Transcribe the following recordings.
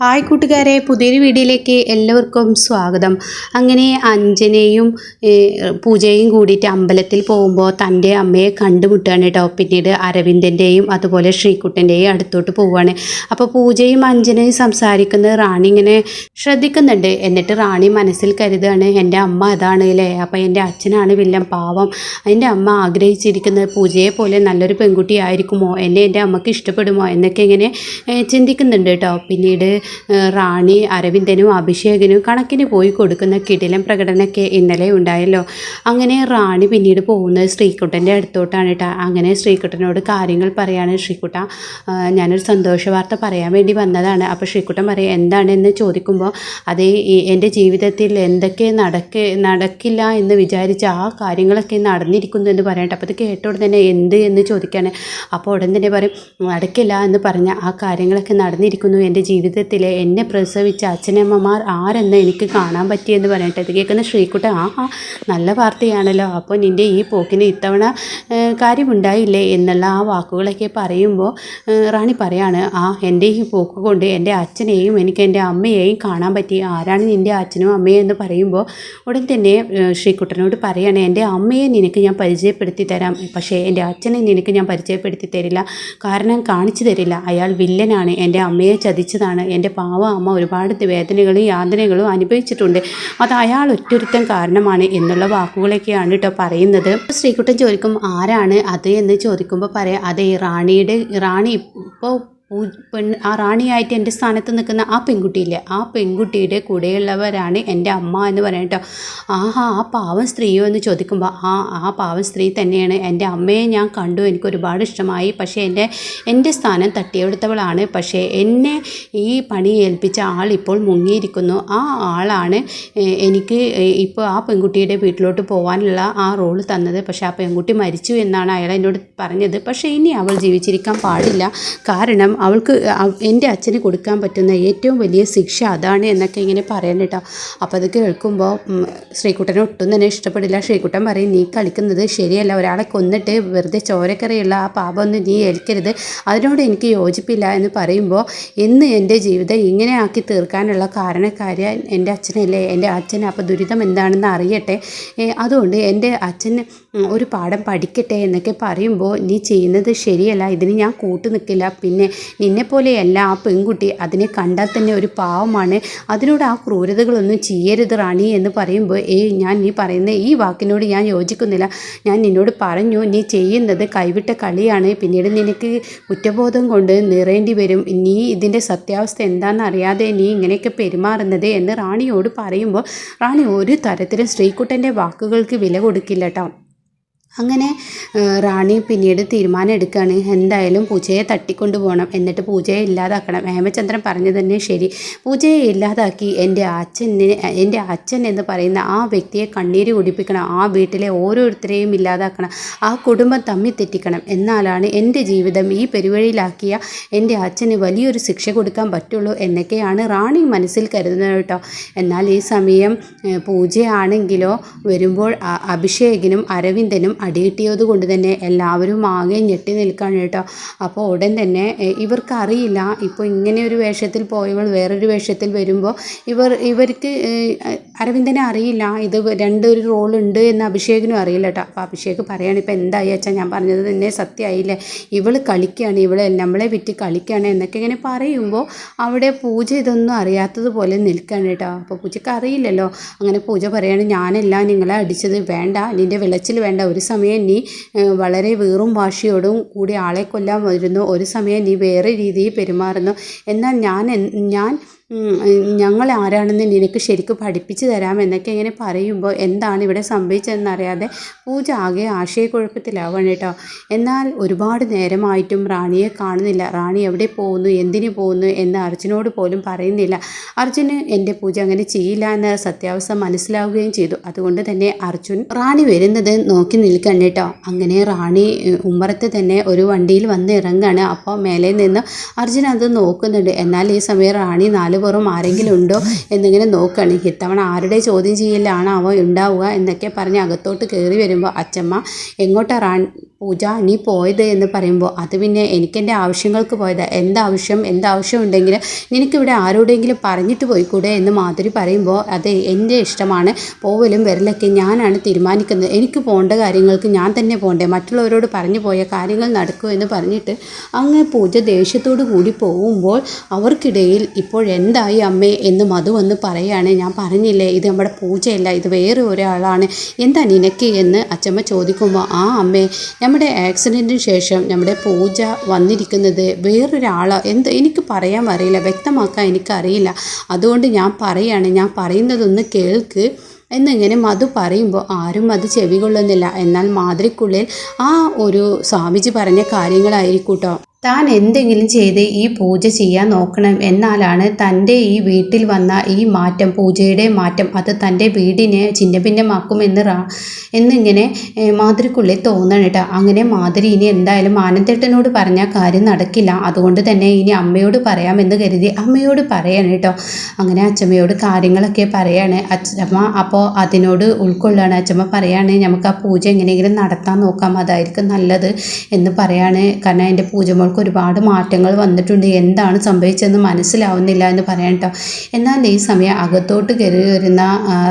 Hi കൂട്ടുകാരെ പുതിയൊരു വീഡിയോയിലേക്ക് എല്ലാവർക്കും സ്വാഗതം. അങ്ങനെ അഞ്ജനയും പൂജയും കൂടിയിട്ട് അമ്പലത്തിൽ പോകുമ്പോൾ തന്റെ അമ്മയെ കണ്ടുമുട്ടുകയാണ് കേട്ടോ. പിന്നീട് അരവിന്ദന്റെയും അതുപോലെ ശ്രീകുട്ടന്റെയും അടുത്തോട്ട് പോവുകയാണ്. അപ്പോൾ പൂജയും അഞ്ജനയും സംസാരിക്കുന്നത് റാണി ഇങ്ങനെ ശ്രദ്ധിക്കുന്നുണ്ട്. എന്നിട്ട് റാണി മനസ്സിൽ കരുതുകയാണ് എന്റെ അമ്മ അതാണ് അല്ലേ? അപ്പോൾ എന്റെ അച്ഛനാണ് വില്ലൻ പാവം. എന്റെ അമ്മ ആഗ്രഹിച്ചിരിക്കുന്നത് പൂജയെ പോലെ നല്ലൊരു പെൺകുട്ടി ആയിരിക്കുമോ? എന്നെ എന്റെ അമ്മയ്ക്ക് ഇഷ്ടപ്പെടുമോ? എന്നൊക്കെ ഇങ്ങനെ ചിന്തിക്കുന്നുണ്ട് കേട്ടോ. പിന്നീട് റാണി അരവിന്ദനും അഭിഷേകനും കണക്കിന് പോയി കൊടുക്കുന്ന കിടിലം പ്രകടനമൊക്കെ ഇന്നലെ ഉണ്ടായല്ലോ. അങ്ങനെ റാണി പിന്നീട് പോകുന്നത് ശ്രീകുട്ടന്റെ അടുത്തോട്ടാണ് കേട്ടോ. അങ്ങനെ ശ്രീകുട്ടനോട് കാര്യങ്ങൾ പറയാണ് ശ്രീകുട്ട ഞാനൊരു സന്തോഷ വാർത്ത പറയാൻ വേണ്ടി വന്നതാണ്. അപ്പോൾ ശ്രീകുട്ടൻ പറയും എന്താണെന്ന് ചോദിക്കുമ്പോൾ അത് എന്റെ ജീവിതത്തിൽ എന്തൊക്കെ നടക്ക നടക്കില്ല എന്ന് വിചാരിച്ച് ആ കാര്യങ്ങളൊക്കെ നടന്നിരിക്കുന്നു എന്ന് പറയട്ടെ അപ്പോൾ അത് കേട്ട ഉടനെ തന്നെ എന്ത് എന്ന് ചോദിക്കുകയാണ് അപ്പോൾ ഉടൻ തന്നെ പറയും നടക്കില്ല എന്ന് പറഞ്ഞ ആ കാര്യങ്ങളൊക്കെ നടന്നിരിക്കുന്നു എന്റെ ജീവിതത്തിൽ. എന്നെ പ്രസവിച്ച അച്ഛനമ്മമാർ ആരെന്ന് എനിക്ക് കാണാൻ പറ്റിയെന്ന് പറയട്ടെ. ഇത് കേൾക്കുന്ന ശ്രീക്കുട്ടൻ ആ ആ നല്ല വാർത്തയാണല്ലോ. അപ്പോൾ നിന്റെ ഈ പോക്കിന് ഇത്തവണ കാര്യമുണ്ടായില്ലേ എന്നുള്ള ആ വാക്കുകളൊക്കെ പറയുമ്പോൾ റാണി പറയാണ് ആ എന്റെ ഈ പോക്ക് കൊണ്ട് എന്റെ അച്ഛനെയും എനിക്ക് എന്റെ അമ്മയെയും കാണാൻ പറ്റി. ആരാണ് നിന്റെ അച്ഛനും അമ്മയും എന്ന് പറയുമ്പോൾ ഉടൻ തന്നെ ശ്രീക്കുട്ടനോട് പറയാണ് എന്റെ അമ്മയെ നിനക്ക് ഞാൻ പരിചയപ്പെടുത്തി തരാം. പക്ഷേ എന്റെ അച്ഛനെ നിനക്ക് ഞാൻ പരിചയപ്പെടുത്തി തരില്ല. കാരണം കാണിച്ചു തരില്ല. അയാൾ വില്ലനാണ്. എന്റെ അമ്മയെ ചതിച്ചതാണ്. എന്റെ പാവ അമ്മ ഒരുപാട് വേദനകളും യാതനകളും അനുഭവിച്ചിട്ടുണ്ട്. അത് അയാൾ ഒറ്റൊരുത്തൻ കാരണമാണ് എന്നുള്ള വാക്കുകളൊക്കെയാണ് കേട്ടോ പറയുന്നത്. ശ്രീകുട്ടൻ ചോദിക്കും ആരാണ് അത്? എന്ന് ചോദിക്കുമ്പോൾ പറയാം അതെ റാണിയുടെ റാണി ഇപ്പോൾ പെൺ ആ റാണിയായിട്ട് എന്റെ സ്ഥാനത്ത് നിൽക്കുന്ന ആ പെൺകുട്ടിയില്ലേ? ആ പെൺകുട്ടിയുടെ കൂടെയുള്ളവരാണ് എന്റെ അമ്മ എന്ന് പറയട്ടോ ആഹാ ആ പാവം സ്ത്രീയോ എന്ന് ചോദിക്കുമ്പോൾ ആ ആ പാവം സ്ത്രീ തന്നെയാണ്. എന്റെ അമ്മയെ ഞാൻ കണ്ടു എനിക്ക് ഒരുപാട് ഇഷ്ടമായി. പക്ഷേ എന്റെ എന്റെ സ്ഥാനം തട്ടിയെടുത്തവളാണ്. പക്ഷേ എന്നെ ഈ പണി ഏൽപ്പിച്ച ആൾ ഇപ്പോൾ മുങ്ങിയിരിക്കുന്നു. ആ ആളാണ് എനിക്ക് ഇപ്പോൾ ആ പെൺകുട്ടിയുടെ വീട്ടിലോട്ട് പോകാനുള്ള ആ റോൾ തന്നത്. പക്ഷേ ആ പെൺകുട്ടി മരിച്ചു എന്നാണ് അയാൾ എന്നോട് പറഞ്ഞത്. പക്ഷേ ഇനി അവൾ ജീവിച്ചിരിക്കാൻ പാടില്ല. കാരണം അവൾക്ക് എന്റെ അച്ഛന് കൊടുക്കാൻ പറ്റുന്ന ഏറ്റവും വലിയ ശിക്ഷ അതാണ് എന്നൊക്കെ ഇങ്ങനെ പറയാൻ കേട്ടോ. അപ്പോൾ അത് കേൾക്കുമ്പോൾ ശ്രീക്കുട്ടനെ ഒട്ടും തന്നെ ഇഷ്ടപ്പെടില്ല. ശ്രീകുട്ടൻ പറയും നീ കളിക്കുന്നത് ശരിയല്ല. ഒരാളെ കൊന്നിട്ട് വെറുതെ ചോരക്കറിയുള്ള ആ പാപമൊന്നും നീ ഏൽക്കരുത്. അതിനോട് എനിക്ക് യോജിപ്പില്ല എന്ന് പറയുമ്പോൾ ഇന്ന് എന്റെ ജീവിതം ഇങ്ങനെ ആക്കി തീർക്കാനുള്ള കാരണക്കാരൻ എന്റെ അച്ഛനല്ലേ? എന്റെ അച്ഛൻ അപ്പോൾ ദുരിതം എന്താണെന്ന് അറിയട്ടെ. അതുകൊണ്ട് എന്റെ അച്ഛൻ ഒരു പാഠം പഠിക്കട്ടെ എന്നൊക്കെ പറയുമ്പോൾ നീ ചെയ്യുന്നത് ശരിയല്ല. ഇതിന് ഞാൻ കൂട്ടു നിൽക്കില്ല. പിന്നെ നിന്നെപ്പോലെയല്ല ആ പെൺകുട്ടി അതിനെ കണ്ടാൽ തന്നെ ഒരു പാവമാണ്. അതിനോട് ആ ക്രൂരതകളൊന്നും ചെയ്യരുത് റാണി എന്ന് പറയുമ്പോൾ ഏയ് ഞാൻ നീ പറയുന്ന ഈ വാക്കിനോട് ഞാൻ യോജിക്കുന്നില്ല. ഞാൻ നിന്നോട് പറഞ്ഞു നീ ചെയ്യുന്നത് കൈവിട്ട കളിയാണ്. പിന്നീട് നിനക്ക് കുറ്റബോധം കൊണ്ട് നിറേണ്ടി വരും. നീ ഇതിന്റെ സത്യാവസ്ഥ എന്താണെന്ന് അറിയാതെ നീ ഇങ്ങനെയൊക്കെ പെരുമാറുന്നത് എന്ന് റാണിയോട് പറയുമ്പോൾ റാണി ഒരു തരത്തിലും ശ്രീകുട്ടന്റെ വാക്കുകൾക്ക് വില കൊടുക്കില്ല കേട്ടോ അങ്ങനെ റാണി പിന്നീട് തീരുമാനം എടുക്കുകയാണ് എന്തായാലും പൂജയെ തട്ടിക്കൊണ്ടു പോകണം എന്നിട്ട് പൂജയെ ഇല്ലാതാക്കണം. ഹേമചന്ദ്രൻ പറഞ്ഞു തന്നെ ശരി. പൂജയെ ഇല്ലാതാക്കി എന്റെ അച്ഛനെ എന്റെ അച്ഛൻ എന്ന് പറയുന്ന ആ വ്യക്തിയെ കണ്ണീര് കുടിപ്പിക്കണം. ആ വീട്ടിലെ ഓരോരുത്തരെയും ഇല്ലാതാക്കണം. ആ കുടുംബം തമ്മിൽ തെറ്റിക്കണം. എന്നാലാണ് എന്റെ ജീവിതം ഈ പെരുവഴിയിലാക്കിയ എന്റെ അച്ഛന് വലിയൊരു ശിക്ഷ കൊടുക്കാൻ പറ്റുള്ളൂ എന്നൊക്കെയാണ് റാണി മനസ്സിൽ കരുതുന്നത് കേട്ടോ. എന്നാൽ ഈ സമയം പൂജയാണെങ്കിലോ വരുമ്പോൾ അഭിഷേകിനും അരവിന്ദനും അടികിട്ടിയത് കൊണ്ട് തന്നെ എല്ലാവരും ആകെ ഞെട്ടി നിൽക്കുകയാണ് കേട്ടോ. അപ്പോൾ ഉടൻ തന്നെ ഇവർക്കറിയില്ല. ഇവർക്ക് ഇപ്പോൾ ഇങ്ങനെ ഒരു വേഷത്തിൽ പോയവൾ വേറൊരു വേഷത്തിൽ വരുമ്പോൾ ഇവർ ഇവർക്ക് അരവിന്ദനെ അറിയില്ല. ഇത് രണ്ടൊരു റോളുണ്ട് എന്ന് അഭിഷേകിനും അറിയില്ല കേട്ടോ അപ്പോൾ അഭിഷേക് പറയാണ് ഇപ്പോൾ എന്തായി അച്ഛാ? ഞാൻ പറഞ്ഞത് തന്നെ സത്യമായില്ലേ? ഇവൾ കളിക്കുകയാണ് ഇവളെ നമ്മളെ വിറ്റ് കളിക്കുകയാണ് എന്നൊക്കെ ഇങ്ങനെ പറയുമ്പോൾ അവിടെ പൂജ ഇതൊന്നും അറിയാത്തതുപോലെ നിൽക്കുകയാണ് കേട്ടോ അപ്പോൾ പൂജയ്ക്ക് അറിയില്ലല്ലോ. അങ്ങനെ പൂജ പറയാണ് ഞാനല്ല നിങ്ങളെ അടിച്ചത്. വേണ്ട നിന്റെ വിളച്ചിൽ വേണ്ട. ഒരു സമയം നീ വളരെ വീറും വാശിയോടും കൂടി ആളെ കൊല്ലാൻ വരുന്നു. ഒരു സമയം നീ വേറെ രീതിയിൽ പെരുമാറുന്നു. എന്നാൽ ഞാൻ ഞാൻ ഞങ്ങൾ ആരാണെന്ന് നിനക്ക് ശരിക്ക് പഠിപ്പിച്ചു തരാം എന്നൊക്കെ ഇങ്ങനെ പറയുമ്പോൾ എന്താണ് ഇവിടെ സംഭവിച്ചതെന്നറിയാതെ പൂജ ആകെ ആശയക്കുഴപ്പത്തിലാവാണ് കേട്ടോ. എന്നാൽ ഒരുപാട് നേരമായിട്ടും റാണിയെ കാണുന്നില്ല. റാണി എവിടെ പോകുന്നു? എന്തിനു പോകുന്നു? എന്ന് അർജുനോട് പോലും പറയുന്നില്ല. അർജുന് എന്റെ പൂജ അങ്ങനെ ചെയ്യില്ല എന്ന സത്യാവസ്ഥ മനസ്സിലാവുകയും ചെയ്തു. അതുകൊണ്ട് തന്നെ അർജുൻ റാണി വരുന്നത് നോക്കി നിൽക്കണം കേട്ടോ. അങ്ങനെ റാണി ഉമ്മറത്ത് തന്നെ ഒരു വണ്ടിയിൽ വന്ന് ഇറങ്ങുകയാണ്. അപ്പോൾ മേലെ നിന്ന് അർജുൻ അത് നോക്കുന്നുണ്ട്. എന്നാൽ ഈ സമയം റാണി നാല് നാല് പുറം ആരെങ്കിലും ഉണ്ടോ എന്നിങ്ങനെ നോക്കുകയാണ് ഇത്തവണ ആരുടെ ചോദ്യം ചെയ്യലാണ് അവ ഉണ്ടാവുക എന്നൊക്കെ പറഞ്ഞ് അകത്തോട്ട് കയറി വരുമ്പോൾ അച്ചമ്മ എങ്ങോട്ടാണ് പൂജ? നീ പോയത്? എന്ന് പറയുമ്പോൾ അത് പിന്നെ എനിക്കെന്റെ ആവശ്യങ്ങൾക്ക് പോയത്. എന്താവശ്യം? എന്താവശ്യം ഉണ്ടെങ്കിൽ നിനക്കിവിടെ ആരോടെങ്കിലും പറഞ്ഞിട്ട് പോയിക്കൂടെ? എന്ന് മാധുരി പറയുമ്പോൾ അത് എന്റെ ഇഷ്ടമാണ്. പോവലും വരലൊക്കെ ഞാനാണ് തീരുമാനിക്കുന്നത്. എനിക്ക് പോകേണ്ട കാര്യങ്ങൾക്ക് ഞാൻ തന്നെ പോകണ്ടേ മറ്റുള്ളവരോട് പറഞ്ഞു പോയ കാര്യങ്ങൾ നടക്കൂ എന്ന് പറഞ്ഞിട്ട് അങ്ങ് പൂജ ദേഷ്യത്തോടു കൂടി പോകുമ്പോൾ അവർക്കിടയിൽ ഇപ്പോൾ എന്തായി അമ്മേ എന്ന് മധു വന്ന് പറയാണ്. ഞാൻ പറഞ്ഞില്ലേ ഇത് നമ്മുടെ പൂജയല്ല ഇത് വേറെ ഒരാളാണ്. എന്താ നിനക്ക് എന്ന് അച്ചമ്മ ചോദിക്കുമ്പോൾ ആ അമ്മേ നമ്മുടെ ആക്സിഡന്റിന് ശേഷം നമ്മുടെ പൂജ വന്നിരിക്കുന്നത് വേറൊരാളോ. എന്ത് എനിക്ക് പറയാൻ അറിയില്ല വ്യക്തമാക്കാൻ എനിക്കറിയില്ല. അതുകൊണ്ട് ഞാൻ പറയാണ് ഞാൻ പറയുന്നതൊന്ന് കേൾക്ക് എന്നിങ്ങനെ മധു പറയുമ്പോൾ ആരും അത് ചെവി കൊള്ളുന്നില്ല. എന്നാൽ മാതിരിക്കുള്ളിൽ ആ ഒരു സ്വാമിജി പറഞ്ഞ കാര്യങ്ങളായിരിക്കൂട്ടോ. താൻ എന്തെങ്കിലും ചെയ്ത് ഈ പൂജ ചെയ്യാൻ നോക്കണം എന്നാലാണ് തന്റെ ഈ വീട്ടിൽ വന്ന ഈ മാറ്റം പൂജയുടെ മാറ്റം അത് തന്റെ വീടിനെ ചിന്നഭിന്നമാക്കുമെന്ന് റാ എന്നിങ്ങനെ മാതിരിക്കുള്ളിൽ തോന്നണം കേട്ടോ അങ്ങനെ മാതിരി ഇനി എന്തായാലും ആനന്ദേട്ടനോട് പറഞ്ഞാൽ കാര്യം നടക്കില്ല. അതുകൊണ്ട് തന്നെ ഇനി അമ്മയോട് പറയാമെന്ന് കരുതി അമ്മയോട് പറയാണ് കേട്ടോ അങ്ങനെ അച്ഛമ്മയോട് കാര്യങ്ങളൊക്കെ പറയാണ്. അച്ഛമ്മ അപ്പോൾ അതിനോട് ഉൾക്കൊള്ളാണ്. അച്ഛമ്മ പറയാണ് നമുക്ക് ആ പൂജ എങ്ങനെയെങ്കിലും നടത്താൻ നോക്കാം. അതായിരിക്കും നല്ലത് എന്ന് പറയാണ്. കാരണം എന്റെ പൂജമോൾക്ക് ഒരുപാട് മാറ്റങ്ങൾ വന്നിട്ടുണ്ട്. എന്താണ് സംഭവിച്ചതെന്ന് മനസ്സിലാവുന്നില്ല എന്ന് പറയാം എന്നാൽ ഈ സമയം അകത്തോട്ട് കയറി വരുന്ന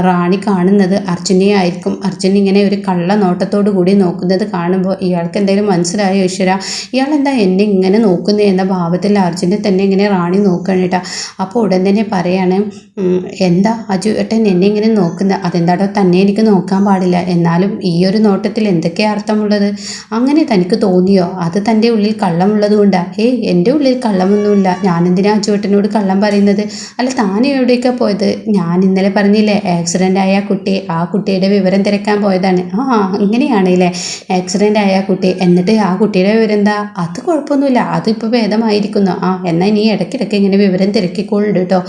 റാണി കാണുന്നത് അർജുനെ ആയിരിക്കും അർജുൻ ഇങ്ങനെ ഒരു കള്ള നോട്ടത്തോടു കൂടി നോക്കുന്നത് കാണുമ്പോൾ ഇയാൾക്ക് എന്തെങ്കിലും മനസ്സിലായോ ഈശ്വര? ഇയാൾ എന്താ എന്നെ ഇങ്ങനെ നോക്കുന്നത് എന്ന ഭാവത്തിൽ അർജുനെ തന്നെ ഇങ്ങനെ റാണി നോക്കുകയാണ് കേട്ടോ അപ്പോൾ ഉടൻ തന്നെ പറയാണ് എന്താ അജു ഏട്ടൻ എന്നെ ഇങ്ങനെ നോക്കുന്നത്? അതെന്താടോ തന്നെ എനിക്ക് നോക്കാൻ പാടില്ല. എന്നാലും ഈ ഒരു നോട്ടത്തിൽ എന്തൊക്കെയാണ് അർത്ഥമുള്ളത്? അങ്ങനെ തനിക്ക് തോന്നിയോ? അത് തന്റെ ഉള്ളിൽ കള്ളമുള്ളത് കൊണ്ടാ ഏയ് എന്റെ ഉള്ളിൽ കള്ളമൊന്നുമില്ല. ഞാനെന്തിനാ ചുവട്ടനോട് കള്ളം പറയുന്നത്? അല്ല താൻ എവിടേക്കാണ് പോയത്? ഞാൻ ഇന്നലെ പറഞ്ഞില്ലേ ആക്സിഡന്റ് ആയ കുട്ടി ആ കുട്ടിയുടെ വിവരം തിരക്കാൻ പോയതാണ്. ആ ഇങ്ങനെയാണല്ലേ. ആക്സിഡന്റ് ആയ കുട്ടി എന്നിട്ട് ആ കുട്ടിയുടെ വിവരം എന്താ അത് കുഴപ്പമൊന്നുമില്ല. അതിപ്പോൾ ഭേദമായിരിക്കുന്നു. ആ എന്നാൽ നീ ഇടയ്ക്കിടയ്ക്ക് ഇങ്ങനെ വിവരം തിരക്കിക്കൊള്ളു കേട്ടോ.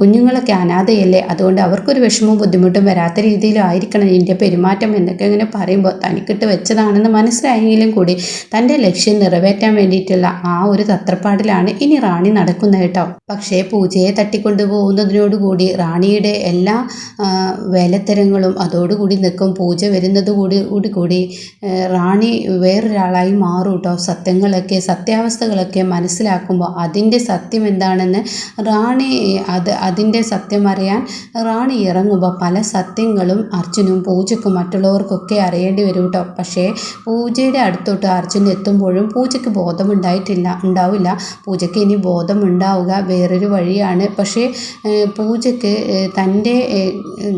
കുഞ്ഞുങ്ങളൊക്കെ അനാഥയല്ലേ? അതുകൊണ്ട് അവർക്കൊരു വിഷമവും ബുദ്ധിമുട്ടും വരാത്ത രീതിയിലായിരിക്കണം എന്റെ പെരുമാറ്റം എന്നൊക്കെ ഇങ്ങനെ പറയുമ്പോൾ തനിക്കിട്ട് വെച്ചതാണെന്ന് മനസ്സിലായെങ്കിലും കൂടി തന്റെ ലക്ഷ്യം നിറവേറ്റാൻ വേണ്ടിയിട്ടുള്ള ആ ഒരു തത്രപ്പാടിലാണ് ഇനി റാണി നടക്കുന്നത് കേട്ടോ. പക്ഷേ പൂജയെ തട്ടിക്കൊണ്ടുപോകുന്നതിനോടുകൂടി റാണിയുടെ എല്ലാ വേലത്തരങ്ങളും അതോടുകൂടി നിൽക്കും. പൂജ വരുന്നത് കൂടി കൂടി കൂടി റാണി വേറൊരാളായി മാറും കേട്ടോ. സത്യങ്ങളൊക്കെ സത്യാവസ്ഥകളൊക്കെ മനസ്സിലാക്കുമ്പോൾ അതിന്റെ സത്യം എന്താണെന്ന് റാണി അത് അതിന്റെ സത്യം അറിയാൻ റാണി ഇറങ്ങുമ്പോൾ പല സത്യങ്ങളും അർജുനും പൂജക്കും മറ്റുള്ളവർക്കൊക്കെ അറിയേണ്ടി വരും കേട്ടോ. പക്ഷേ പൂജയുടെ അടുത്തോട്ട് അർജുൻ എത്തുമ്പോഴും പൂജയ്ക്ക് ബോധമുണ്ടായിട്ടില്ല ഉണ്ടാവില്ല. പൂജയ്ക്ക് ഇനി ബോധമുണ്ടാവുക വേറൊരു വഴിയാണ്. പക്ഷേ പൂജയ്ക്ക് തന്റെ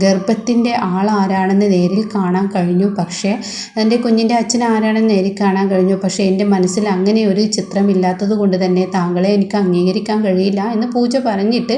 ഗർഭത്തിന്റെ ആളാരാണെന്ന് നേരിൽ കാണാൻ കഴിഞ്ഞു. പക്ഷേ തന്റെ കുഞ്ഞിന്റെ അച്ഛൻ ആരാണെന്ന് നേരിൽ കാണാൻ കഴിഞ്ഞു. പക്ഷേ എന്റെ മനസ്സിൽ അങ്ങനെ ഒരു ചിത്രമില്ലാത്തത് കൊണ്ട് തന്നെ താങ്കളെ എനിക്ക് അംഗീകരിക്കാൻ കഴിയില്ല എന്ന് പൂജ പറഞ്ഞിട്ട്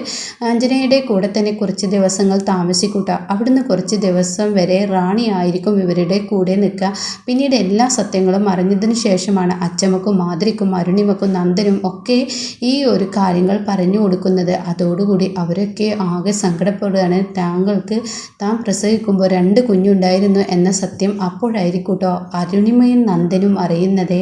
ആഞ്ജനയുടെ കൂടെ തന്നെ കുറച്ച് ദിവസങ്ങൾ താമസിക്കൂട്ട. അവിടുന്ന് കുറച്ച് ദിവസം വരെ റാണി ആയിരിക്കും ഇവരുടെ കൂടെ നിൽക്കുക. പിന്നീട് എല്ലാ സത്യങ്ങളും അറിഞ്ഞതിന് ശേഷമാണ് അച്ചമ്മക്കും മാതിരിക്കും അരുണിമക്കും നന്ദനും ഒക്കെ ഈ ഒരു കാര്യങ്ങൾ പറഞ്ഞു കൊടുക്കുന്നത്. അതോടുകൂടി അവരൊക്കെ ആകെ സങ്കടപ്പെടുകയാണ്. താങ്കൾക്ക് താൻ പ്രസവിക്കുമ്പോൾ രണ്ട് കുഞ്ഞുണ്ടായിരുന്നു എന്ന സത്യം അപ്പോഴായിരിക്കൂട്ടോ അരുണിമയും നന്ദനും അറിയുന്നത്.